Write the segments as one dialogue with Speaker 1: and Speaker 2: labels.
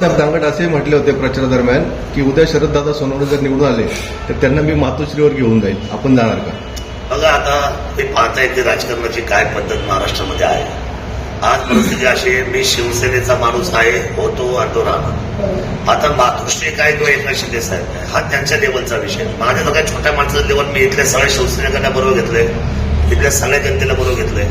Speaker 1: साहेब असे म्हटले होते प्रचारादरम्यान की उद्या शरददादा सोनवणे जर निवडून आले तर त्यांना मी मातोश्रीवर घेऊन जाईल. आपण जाणार का?
Speaker 2: बघा आता ते पाहता येते राजकारणाची काय पद्धत महाराष्ट्रामध्ये आहे. आज परिस्थिती अशी आहे मी शिवसेनेचा माणूस आहे होतो आणि तो राहणार आता मातोश्री काय तो एकनाथ शिंदे साहेब हा त्यांच्या लेवलचा विषय माझ्या तर काय छोट्या माणसाचं लेवल मी इथल्या सगळ्या शिवसैनिकांना बरोबर घेतलंय इथल्या सगळ्या जनतेला बरोबर घेतलंय.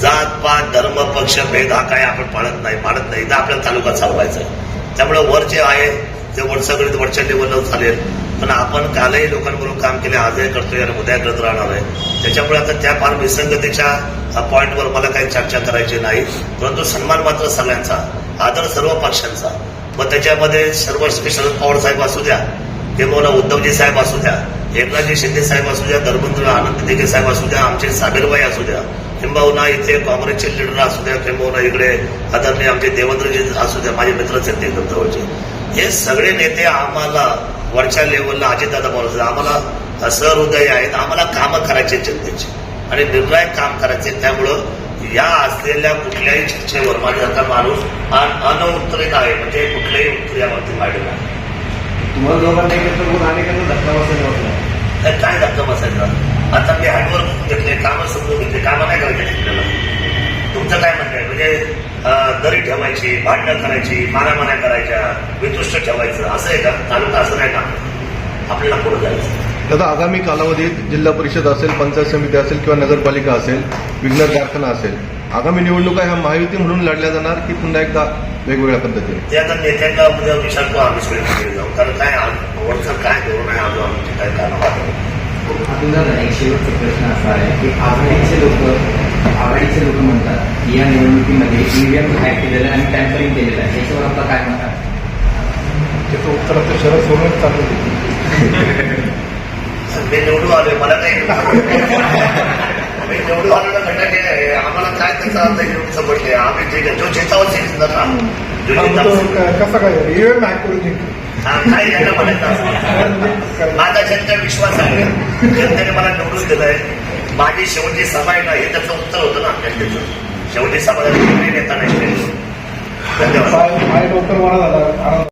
Speaker 2: जात पात धर्म पक्ष भेद हा काय आपण पाळत नाही पाळत नाही. इथं आपल्याला तालुका चालवायचा आहे. त्यामुळे वर जे आहे ते वर सगळे वरच्या लेवलला चालेल पण आपण कालही लोकांबरोबर काम केले आजही करतोय आणि उद्या करत राहणार आहे. त्याच्यामुळे आता त्या फार विसंगतेच्या पॉईंटवर मला काही चर्चा करायची नाही. परंतु सन्मान मात्र सगळ्यांचा आदर सर्व पक्षांचा. मग त्याच्यामध्ये सर्व शरद पवार साहेब असू द्या किंवा उद्धवजी साहेब असू द्या एकनाथजी शिंदे साहेब असू द्या धर्मेंद्र आनंद दिघे साहेब असू द्या आमचे साबीरबाई असू द्या किंबहुना इथे काँग्रेसचे लीडर असू द्या किंबहुना इकडे आदरणीय आमचे देवेंद्रजी असू द्या माझे मित्रच आहेत ते हे सगळे नेते आम्हाला वरच्या लेवलला अजितदादा बोलत आम्हाला सहृदय आहेत आम्हाला कामं करायचे जनतेची. आणि निर्णायक काम करायचे त्यामुळं या असलेल्या कुठल्याही चर्चेवर माझ्यासारखा माणूस अन- अनउत्तरित आहे. म्हणजे कुठल्याही उत्तर यावरती मांडलं नाही.
Speaker 3: तुम्हाला दोघांना एकत्र करून अनेकांना धक्का बसायला वाटला
Speaker 2: तर काय धक्का बसायचा? आता मी हँडवर्क घेतले कामं समजून घेतले कामं नाही करायचे आपल्याला तुमचं काय म्हणणं आहे म्हणजे दरी ठेवायची भांडणं करायची मारामाऱ्या करायच्या वितुष्ट ठेवायचं असं आहे का? तालुका असं नाही का? आपल्याला पुढे जायचं.
Speaker 1: दादा आगामी कालावधीत जिल्हा परिषद असेल पंचायत समिती असेल किंवा नगरपालिका असेल विघ्नर कारखाना असेल आगामी निवडणुका ह्या महायुती म्हणून लढल्या जाणार की पुन्हा एकदा वेगवेगळ्या पद्धतीने?
Speaker 2: ते आता नेत्यांना उद्या विचारतो आम्ही सगळे जाऊ. कारण काय वरचं काय धोरण आहे अजून आमची काय कारण
Speaker 3: एक शेवटचा प्रश्न असा आहे की आघाडीचे लोक की या निवडणुकीमध्ये ईव्हीएम हॅक केलेलं आहे आणि टॅम्परिंग केलेलं आहे. याच्यावर आपलं काय आहे?
Speaker 4: त्याचं उत्तर आता शरद सोडूनच चालू होते.
Speaker 2: मी निवडून आलोय मला काही मी निवडून आलेला घटक आहे. आम्हाला काय त्याचा अर्थ घेऊन समजले आम्ही ठीक आहे जो जितावर जिंकणार ना जो
Speaker 4: कसा काय ईव्हीएम हॅक करून
Speaker 2: हा, काय याला म्हणायचं? माझा जनता विश्वास आहे. जनतेने मला निवडून दिलंय. माझी शेवटची सभा आहे ना हे त्याचं उत्तर होतं ना जनतेचं शेवटी सभा झाली, नेता नाही. धन्यवाद.